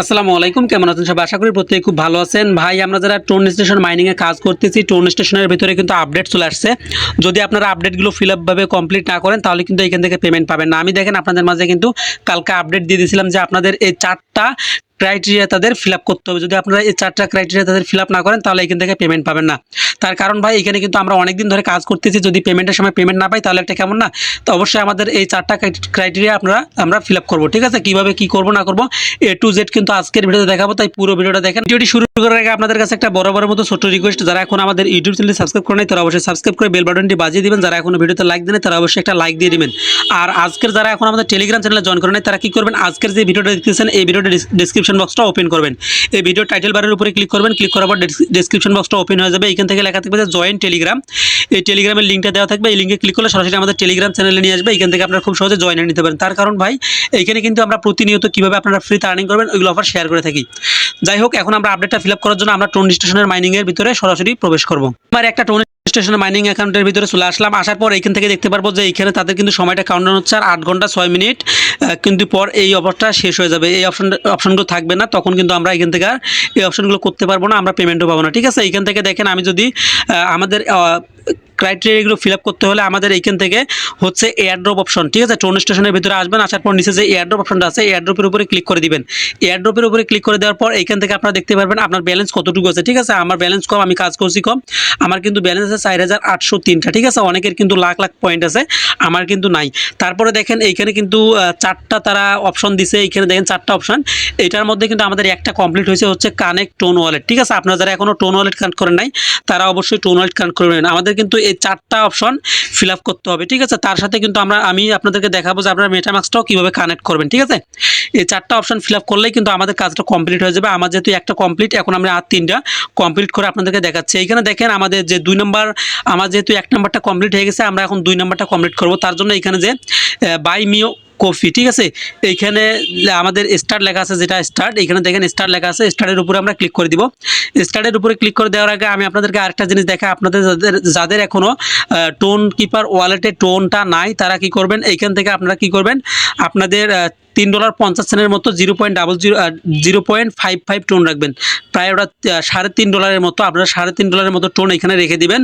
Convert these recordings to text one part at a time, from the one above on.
আসসালামু আলাইকুম, কেমন আছেন সবাই? আশা করি প্রত্যেকে খুব ভালো আছেন। ভাই, আমরা যারা টোন স্টেশন মাইনিংয়ে কাজ করতেছি, টোন স্টেশনের ভিতরে কিন্তু আপডেট চলে আসছে। যদি আপনারা আপডেটগুলো ফিল আপভাবে কমপ্লিট না করেন, তাহলে কিন্তু এখান থেকে পেমেন্ট পাবেন না। আমি দেখেন আপনাদের মাঝে কিন্তু কালকে আপডেট দিয়ে দিয়েছিলাম যে আপনাদের এই চারটা ক্রাইটেরিয়া তাদের ফিল করতে হবে। যদি আপনারা এই চারটা ক্রাইটেরিয়া তাদের ফিল না করেন, তাহলে এখান থেকে পেমেন্ট পাবেন না। তার কারণ ভাই, এখানে কিন্তু আমরা অনেকদিন ধরে কাজ করতেছি, যদি পেমেন্টের সময় পেমেন্ট না পাই, তাহলে একটা কেমন না? তো অবশ্যই আমাদের এই চারটা ক্রাইটেরিয়া আপনারা আমরা ফিল আপ করব, ঠিক আছে? কীভাবে কী করব, না করব, এ টু জেড কিন্তু আজকের ভিডিওতে দেখাবো, তাই পুরো ভিডিওটা দেখেন। ভিডিওটি শুরু করার আগে আপনাদের কাছে একটা বড় বড় মতো ছোট রিকোয়েস্ট যারা এখন আমাদের ইউটিউব চ্যানেল সাবস্ক্রাইব করে নাই, তারা অবশ্যই সাবস্ক্রাইব করে বেল বাটনটি বাজিয়ে দিবেন। যারা এখনও ভিডিওতে লাইক দেন তারা অবশ্যই একটা লাইক দিয়ে দিবেন। আর আজকের যারা এখন আমাদের টেলিগ্রাম চ্যানেলে জয়েন করেন নাই, তারা কি করবেন? আজকের যে ভিডিওটা দেখতেছেন, এই ভিডিওটা ডিসক্রিপশন বক্সটা ওপেন করবেন। এই ভিডিও টাইটেল বারের উপরে ক্লিক করবেন ক্লিক করার পর ডেসক্রিপশন বক্সটা ওপেন হয়ে যাবে। এখান থেকে লেখা থাকবে যে জয়েন টেলিগ্রাম এই টেলিগ্রামের লিঙ্কটা দেওয়া থাকবে। এই লিঙ্কে ক্লিক করলে সরাসরি আমাদের টেলিগ্রাম চ্যানেলে নিয়ে আসবে। এখান থেকে আপনারা খুব সহজে জয়েন নিতে পারেন। তার কারণ ভাই, এইখানে কিন্তু আমরা প্রতিনিয়ত কীভাবে আপনারা ফ্রিতে আর্নিং করবেন, ওইগুলো অফার শেয়ার করে থাকি। যাই হোক, এখন আমরা আপডেটটা ফিল করার জন্য আমরা টোন স্টেশনের মাইনিংয়ের ভিতরে সরাসরি প্রবেশ করব। আমার একটা টোন স্টেশনের মাইনিং অ্যাকাউন্টের ভিতরে চলে আসলাম। আসার পর এইখান থেকে দেখতে পারব যে এইখানে তাদের কিন্তু সময়টা কাউন্টার হচ্ছে আর আট ঘণ্টা ছয় মিনিট কিন্তু পর এই অফারটা শেষ হয়ে যাবে। এই অপশন অপশনগুলো থাকবে না, তখন কিন্তু আমরা এখান থেকে আর এই অপশনগুলো করতে পারব না, আমরা পেমেন্টও পাবো না। ঠিক আছে? এইখান থেকে দেখেন আমি যদি আমাদের ক্রাইটেরিয়াগুলো ফিল আপ করতে হলে আমাদের এইখান থেকে হচ্ছে এয়ারড্রপ অপশন ঠিক আছে? টোন স্টেশনের ভিতরে আসবেন, আসার পর নিচে যে এয়ারড্রপ অপশনটা আছে এয়ারড্রপের উপরে ক্লিক করে দিবেন। এয়ারড্রপের উপরে ক্লিক করে দেওয়ার পর এইখান থেকে আপনারা দেখতে পারবেন আপনার ব্যালেন্স কতটুকু আছে, ঠিক আছে? আমার ব্যালেন্স কম, আমি কাজ করছি কম। আমার কিন্তু ব্যালেন্স আছে চার হাজার আটশো তিনটা, ঠিক আছে? অনেকের কিন্তু লাখ লাখ পয়েন্ট আছে, আমার কিন্তু নাই। তারপরে দেখেন এইখানে কিন্তু চারটা তারা অপশন দিছে, এইখানে দেখেন চারটা অপশন এটার মধ্যে কিন্তু আমাদের একটা কমপ্লিট হয়েছে হচ্ছে কানেক্ট টোন ওয়ালেট ঠিক আছে? আপনারা যারা এখনও টোন ওয়ালেট কানেক্ট করেন নাই, তারা অবশ্যই টোন ওয়ালেট কানেক্ট করবেন আমাদের কিন্তু এই চারটা অপশন ফিল আপ করতে হবে, ঠিক আছে? তার সাথে কিন্তু আমরা, আমি আপনাদেরকে দেখাবো যে আপনারা মেটামাক্সটাও কীভাবে কানেক্ট করবেন, ঠিক আছে? এই চারটা অপশন ফিল আপ করলেই কিন্তু আমাদের কাজটা কমপ্লিট হয়ে যাবে। আমার যেহেতু একটা কমপ্লিট এখন আমরা আর তিনটা কমপ্লিট করে আপনাদেরকে দেখাচ্ছি। এইখানে দেখেন আমাদের যে দুই নম্বর আমার যেহেতু এক নম্বরটা কমপ্লিট হয়ে গেছে, আমরা এখন দুই নম্বরটা কমপ্লিট করব। তার জন্য এখানে যে বাই মিও কফি, ঠিক আছে? এইখানে আমাদের স্টার্ট লেখা আছে যেটা স্টার্ট এখানে দেখেন স্টার্ট লেখা আছে স্টার্টের উপরে আমরা ক্লিক করে দিব। স্টার্টের উপরে ক্লিক করে দেওয়ার আগে আমি আপনাদেরকে আরেকটা জিনিস দেখা আপনাদের যাদের যাদের এখনও টোন কিপার ওয়ালেটে টোনটা নাই, তারা কি করবেন? এইখান থেকে আপনারা কি করবেন? আপনাদের তিন ডলার পঞ্চাশ সেনের মতো zero point double zero zero point five five TON রাখবেন। প্রায় ওটা সাড়ে তিন ডলারের মতো, আপনারা সাড়ে তিন ডলারের মতো টোন এখানে রেখে দিবেন।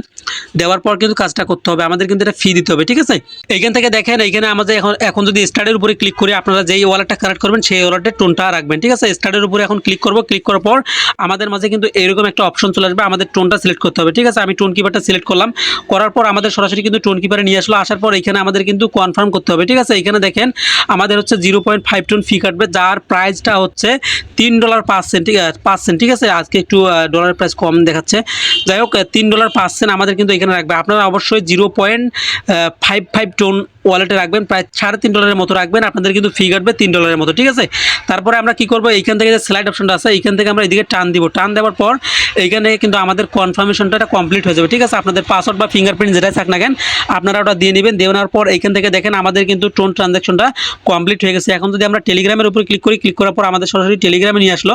দেওয়ার পর কিন্তু কাজটা করতে হবে। আমাদের কিন্তু এটা ফি দিতে হবে, ঠিক আছে? এইখান থেকে দেখেন, এইখানে আমাদের এখন এখন যদি স্টার্টের উপরে ক্লিক করে আপনারা যেই ওয়ালেটটা কানেক্ট করবেন, সেই ওয়ালেটের টোনটা রাখবেন, ঠিক আছে? স্টার্টের উপরে এখন ক্লিক করব ক্লিক করার পর আমাদের মাঝে কিন্তু এরকম একটা অপশন চলে আসবে, আমাদের টোনটা সিলেক্ট করতে হবে, ঠিক আছে? আমি টোন কিপারটা সিলেক্ট করলাম, করার পর আমাদের সরাসরি কিন্তু টোন কিপারে নিয়ে আসলো, আসার পর এখানে আমাদের কিন্তু কনফার্ম করতে হবে, ঠিক আছে? এখানে দেখেন, আমাদের হচ্ছে zero point five TON fee কাটবে, যার প্রাইসটা হচ্ছে তিন ডলার পাঁচ সেন্ট ঠিক আছে? পাঁচ সেন্ট ঠিক আছে? আজকে একটু ডলারের প্রাইস কম দেখাচ্ছে। যাই হোক, তিন ডলার পাঁচ সেন্ট আমাদের কিন্তু এখানে রাখবে। আপনারা অবশ্যই zero point five five TON ওয়ালেটে রাখবেন, প্রায় সাড়ে তিন ডলারের মতো রাখবেন। আপনাদের কিন্তু ফি কাটবে তিন ডলারের মতো, ঠিক আছে? তারপরে আমরা কি করব? এইখান থেকে যে স্লাইড অপশনটা আছে, এইখান থেকে আমরা এদিকে টান দিব। টান দেওয়ার পর এইখানে কিন্তু আমাদের কনফার্মেশনটা কমপ্লিট হয়ে যাবে, ঠিক আছে? আপনাদের পাসওয়ার্ড বা ফিঙ্গারপ্রিন্ট যেটাই থাক না কেন, আপনারা ওটা দিয়ে নেবেন। দেওয়ার পর এইখান থেকে দেখেন আমাদের কিন্তু টোন ট্রানজ্যাকশনটা কমপ্লিট হয়ে গেছে। এখন যদি আমরা টেলিগ্রামের উপর ক্লিক করি ক্লিক করার পর আমাদের সরাসরি টেলিগ্রামে নিয়ে আসলো।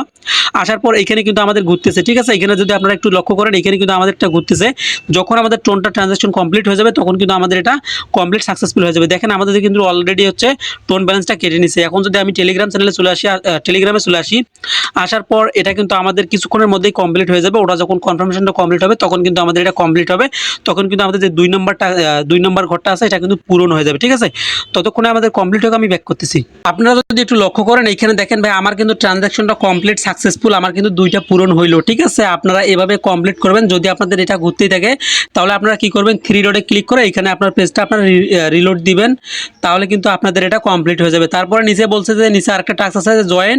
আসার পর এখানে কিন্তু আমাদের ঘুরতেছে, ঠিক আছে? এখানে যদি আপনারা একটু লক্ষ্য করেন এখানে কিন্তু আমাদের একটা ঘুরতেছে। যখন আমাদের টোনটা ট্রানজ্যাকশন কমপ্লিট হয়ে যাবে, তখন কিন্তু আমাদের এটা কমপ্লিট সাকসেসফুল হয়ে যাবে। দেখেন আমাদের কিন্তু অলরেডি হচ্ছে টোন ব্যালেন্সটা কেটে নিছে। এখন যদি আমি টেলিগ্রাম চ্যানেলে চলে আসি টেলিগ্রামে চলে আসি, আসার পর এটা কিন্তু আমাদের কিছুক্ষণের মধ্যেই কমপ্লিট হয়ে যাবে। ওটা যখন কনফার্মেশনটা কমপ্লিট হবে, তখন কিন্তু আমাদের এটা কমপ্লিট হবে। তখন কিন্তু আমাদের যে দুই নম্বরটা দুই নম্বর ঘরটা আছে, এটা কিন্তু পূরণ হয়ে যাবে। ঠিক আছে? ততক্ষণে আমাদের কমপ্লিট হোক, আমি ব্যাক করতেছি। আপনারা যদি একটু লক্ষ্য করেন, এইখানে দেখেন ভাই, আমার কিন্তু ট্রানজ্যাকশনটা কমপ্লিট সাকসেসফুল আমার কিন্তু দুইটা পূরণ হইল। ঠিক আছে? আপনারা এভাবে কমপ্লিট করবেন। যদি আপনাদের এটা ঘুরতেই থাকে, তাহলে আপনারা কি করবেন? থ্রি রোডে ক্লিক করে এখানে আপনার পেজটা আপনার রিলোড দিবেন, তাহলে কিন্তু আপনাদের এটা কমপ্লিট হয়ে যাবে। তারপরে নিচে বলছে যে, নিচে আরেকটা টাস্ক আছে যে জয়েন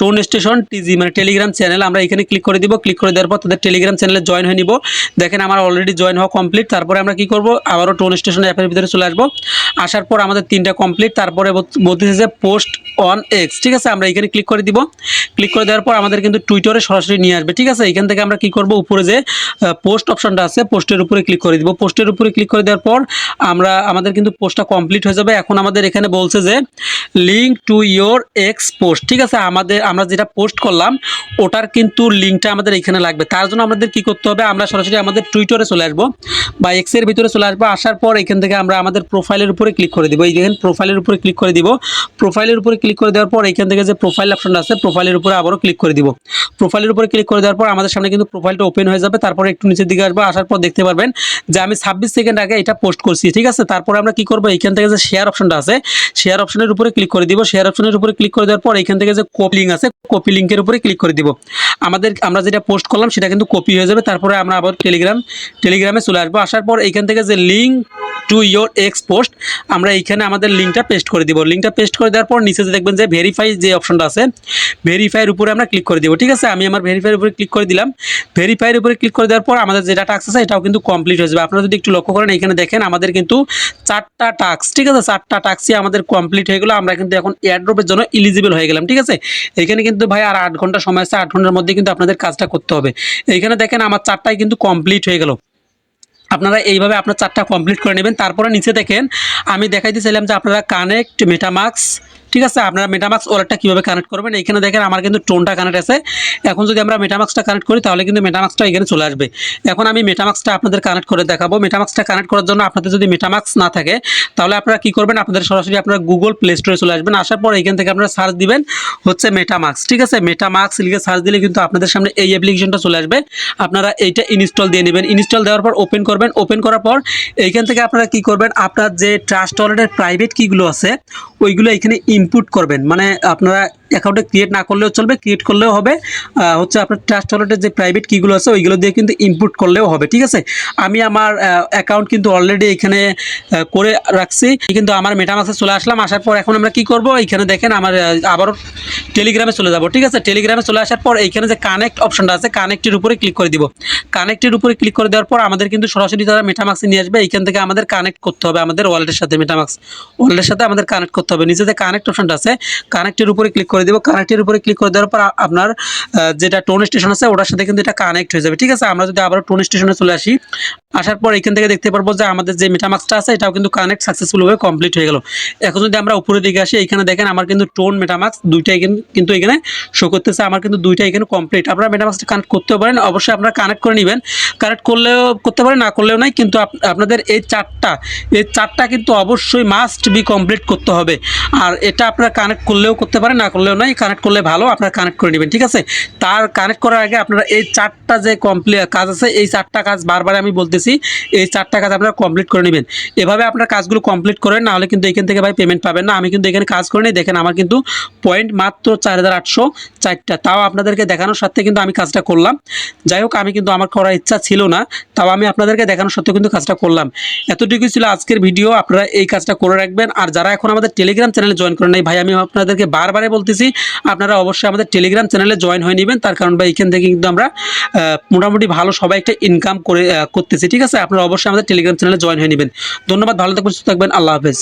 টোন স্টেশন টিজি মানে টেলিগ্রাম চ্যানেল আমরা এখানে ক্লিক করে দিব। ক্লিক করে দেওয়ার পর তাদের টেলিগ্রাম চ্যানেলে জয়েন হয়ে নিব। দেখেন আমার অলরেডি জয়েন হওয়া কমপ্লিট তারপরে আমরা কি করব? আবারও টোন স্টেশন অ্যাপের ভিতরে চলে আসব। আসার পর আমাদের তিনটা কমপ্লিট তারপরে বলতেছে যে পোস্ট অন এক্স ঠিক আছে? আমরা এখানে ক্লিক করে দিব। ক্লিক করে দেওয়ার পর আমাদের কিন্তু টুইটারে সরাসরি নিয়ে আসবে, ঠিক আছে? এখান থেকে আমরা কি করব? উপরে যে পোস্ট অপশনটা আছে পোস্টের উপরে ক্লিক করে দিব। পোস্টের উপরে ক্লিক করে দেওয়ার পর আমরা, আমাদের কিন্তু পোস্টটা কমপ্লিট হয়ে যাবে। এখন আমাদের এখানে বলছে যে link to your X post ঠিক আছে? আমাদের, আমরা যেটা পোস্ট করলাম, ওটার কিন্তু লিঙ্কটা আমাদের এখানে লাগবে। তার জন্য আমাদের কি করতে হবে? আমরা সরাসরি আমাদের টুইটারে চলে আসব বা এক্সের ভিতরে চলে আসব। আসার পর এখান থেকে আমরা আমাদের প্রোফাইলের উপরে ক্লিক করে দিব। এই দেখেন প্রোফাইলের উপরে ক্লিক করে দিব। প্রোফাইলের উপরে ক্লিক করে দেওয়ার পর এখান থেকে যে প্রোফাইল অপশনটা আছে প্রোফাইলের উপরে আবারও ক্লিক করে দিব। প্রোফাইলের উপরে ক্লিক করে দেওয়ার পর আমাদের সামনে কিন্তু প্রোফাইলটা ওপেন হয়ে যাবে। তারপরে একটু নিচের দিকে আসব, আসার পর দেখতে পারবেন যে আমি ছাব্বিশ সেকেন্ড আগে এটা পোস্ট করছি, ঠিক আছে? তারপরে আমরা কি করব? এখান থেকে যে শেয়ার অপশনটা আছে শেয়ার অপশনের উপরে ক্লিক করে দিব। শেয়ার অপশনের উপরে ক্লিক করে দেওয়ার পর এখান থেকে যে কপি লিঙ্ক আছে কপি লিঙ্কের উপরে ক্লিক করে দিব। আমাদের, আমরা যেটা পোস্ট করলাম সেটা কিন্তু কপি হয়ে যাবে। তারপরে আমরা আবার টেলিগ্রাম টেলিগ্রামে চলে আসব। আসার পর এখান থেকে যে link to your X post আমরা এইখানে আমাদের লিঙ্কটা পেস্ট করে দিব। লিঙ্কটা পেস্ট করে দেওয়ার পর নিচে দেখবেন যে ভেরিফাই যে অপশনটা আছে ভেরিফাইয়ের উপরে আমরা ক্লিক করে দিব। ঠিক আছে? আমি আমার ভেরিফাইয়ের উপরে ক্লিক করে দিলাম। ভেরিফাইয়ের উপরে ক্লিক করে দেওয়ার পর আমাদের যেটা টাক্স আছে, এটাও কিন্তু কমপ্লিট হয়ে যাবে। আপনারা যদি একটু লক্ষ্য করেন এখানে দেখেন আমাদের কিন্তু চারটা টাক্স ঠিক আছে? চারটা টাক্সই আমাদের কমপ্লিট হয়ে গেলো। আমরা কিন্তু এখন এয়ারড্রপের জন্য ইলিজিবল হয়ে গেলাম, ঠিক আছে? এখানে কিন্তু ভাই আর আট ঘণ্টা সময় আছে। আট ঘণ্টার মধ্যে কিন্তু আপনাদের কাজটা করতে হবে। এইখানে দেখেন আমার চারটাই কিন্তু কমপ্লিট হয়ে গেল। আপনারা এইভাবে আপনার চারটা কমপ্লিট করে নেবেন। তারপরে নিচে দেখেন, আমি দেখাইতে চাইলাম যে আপনারা কানেক্ট মেটামাক্স ঠিক আছে, আপনারা মেটামাক্স ওয়ালেটটা কীভাবে কানেক্ট করবেন? এখানে দেখেন আমার কিন্তু টোনটা কানেক্ট আছে। এখন যদি আমরা মেটামাক্সটা কানেক্ট করি, তাহলে কিন্তু মেটামাক্সটা এখানে চলে আসবে। এখন আমি মেটামাক্সটা আপনাদের কানেক্ট করে দেখাবো। মেটামাক্সটা কানেক্ট করার জন্য আপনাদের যদি মেটামাক্স না থাকে, তাহলে আপনারা কী করবেন? আপনাদের সরাসরি আপনারা গুগল প্লে স্টোরে চলে আসবেন। আসার পর এখান থেকে আপনারা সার্চ দিবেন হচ্ছে মেটামাক্স ঠিক আছে? মেটামাক্স লিখে সার্চ দিলে কিন্তু আপনাদের সামনে এই অ্যাপ্লিকেশনটা চলে আসবে। আপনারা এইটা ইনস্টল দিয়ে নেবেন। ইনস্টল দেওয়ার পর ওপেন করবেন। ওপেন করার পর এইখান থেকে আপনারা কি করবেন? আপনার যে ট্রাস্ট ওয়ালেটের প্রাইভেট কিগুলো আছে, ওইগুলো এখানে ইনপুট করবেন। মানে আপনারা অ্যাকাউন্টে ক্রিয়েট না করলেও চলবে ক্রিয়েট করলেও হবে। হচ্ছে আপনার ট্রাস্ট ওয়ালেটের যে প্রাইভেট কিগুলো আছে ওইগুলো দিয়ে কিন্তু ইনপুট করলেও হবে ঠিক আছে? আমি আমার অ্যাকাউন্ট কিন্তু অলরেডি এখানে করে রাখছি। কিন্তু আমার মেটামাক্সে চলে আসলাম আসার পর এখন আমরা কি করব? এইখানে দেখেন আমার আহ, আবারও টেলিগ্রামে চলে যাব ঠিক আছে? টেলিগ্রামে চলে আসার পর এইখানে যে কানেক্ট অপশনটা আছে কানেক্টের উপরে ক্লিক করে দিব। কানেক্টের উপরে ক্লিক করে দেওয়ার পর আমাদের কিন্তু সরাসরি তারা মেটামাক্সে নিয়ে আসবে এইখান থেকে আমাদের কানেক্ট করতে হবে আমাদের ওয়ালেটের সাথে মেটামাক্স ওয়ালেটের সাথে আমাদের কানেক্ট করতে হবে। যে কানেক্ট অপশনটা আছে কানেক্টের উপরে ক্লিক করে দিব কানেক্টের উপরে ক্লিক করে দেওয়ার পর আপনার যেটা টোন স্টেশন আছে, ওটার সাথে কিন্তু এটা কানেক্ট হয়ে যাবে। ঠিক আছে? আমরা যদি আবার টোন স্টেশনে চলে আসি আসার পর এখান থেকে দেখতে পারব যে আমাদের যে মেটামাক্সটা আছে, এটাও কিন্তু কানেক্ট সাকসেসফুল সাকসেসফুলভাবে কমপ্লিট হয়ে গেল। এখন যদি আমরা উপরের দিকে আসি এখানে দেখেন আমার কিন্তু টোন মেটামাক্স দুইটাই কিন্তু- এখানে শো করতেছে, আমার কিন্তু দুইটা এখানে কমপ্লিট আপনারা মেটামাক্সটা কানেক্ট করতে পারেন, অবশ্যই আপনারা কানেক্ট করে নেবেন। কানেক্ট করলেও, করতে পারেন, না করলেও নাই, কিন্তু আপ- আপনাদের এই চারটা এই চারটা কিন্তু অবশ্যই মাস্ট বি কমপ্লিট করতে হবে। আর এটা আপনারা কানেক্ট করলেও করতে পারেন, না করলেও নাই কানেক্ট করলে ভালো, আপনারা কানেক্ট করে নেবেন, ঠিক আছে? তার কানেক্ট করার আগে আপনারা এই চারটা যে কমপ্লিট কাজ আছে, এই চারটা কাজ বারবার আমি বলতেছি, এই চারটা কাজ আপনারা কমপ্লিট করে নেবেন। এভাবে আপনার কাজগুলো কমপ্লিট করেন, না হলে কিন্তু এখান থেকে ভাই পেমেন্ট পাবেন না। আমি কিন্তু এখানে কাজ করে নিই, দেখেন আমার কিন্তু পয়েন্ট মাত্র চার হাজার আটশো চারটা। তাও আপনাদেরকে দেখানোর সাথে কিন্তু আমি কাজটা করলাম। যাই হোক, আমি কিন্তু আমার করার ইচ্ছা ছিল না, তাও আমি আপনাদেরকে দেখানোর সত্ত্বেও কিন্তু কাজটা করলাম। এতটুকুই ছিল আজকের ভিডিও আপনারা এই কাজটা করে রাখবেন। আর যারা এখন আমাদের টেলিগ্রাম চ্যানেলে জয়েন করেন নাই, ভাই, আমি আপনাদেরকে বারবারে বলতেছি, আপনারা অবশ্যই আমাদের টেলিগ্রাম চ্যানেলে জয়েন হয়ে নেবেন। তার কারণ ভাই, এখান থেকে কিন্তু আমরা মোটামুটি ভালো সবাই একটা ইনকাম করে করতেছি। ঠিক আছে? আপনারা অবশ্যই আমাদের টেলিগ্রাম চ্যানেলে জয়েন হয়ে নেবেন। ধন্যবাদ, ভালো থাকবেন, সুস্থ থাকবেন। আল্লাহ হাফেজ।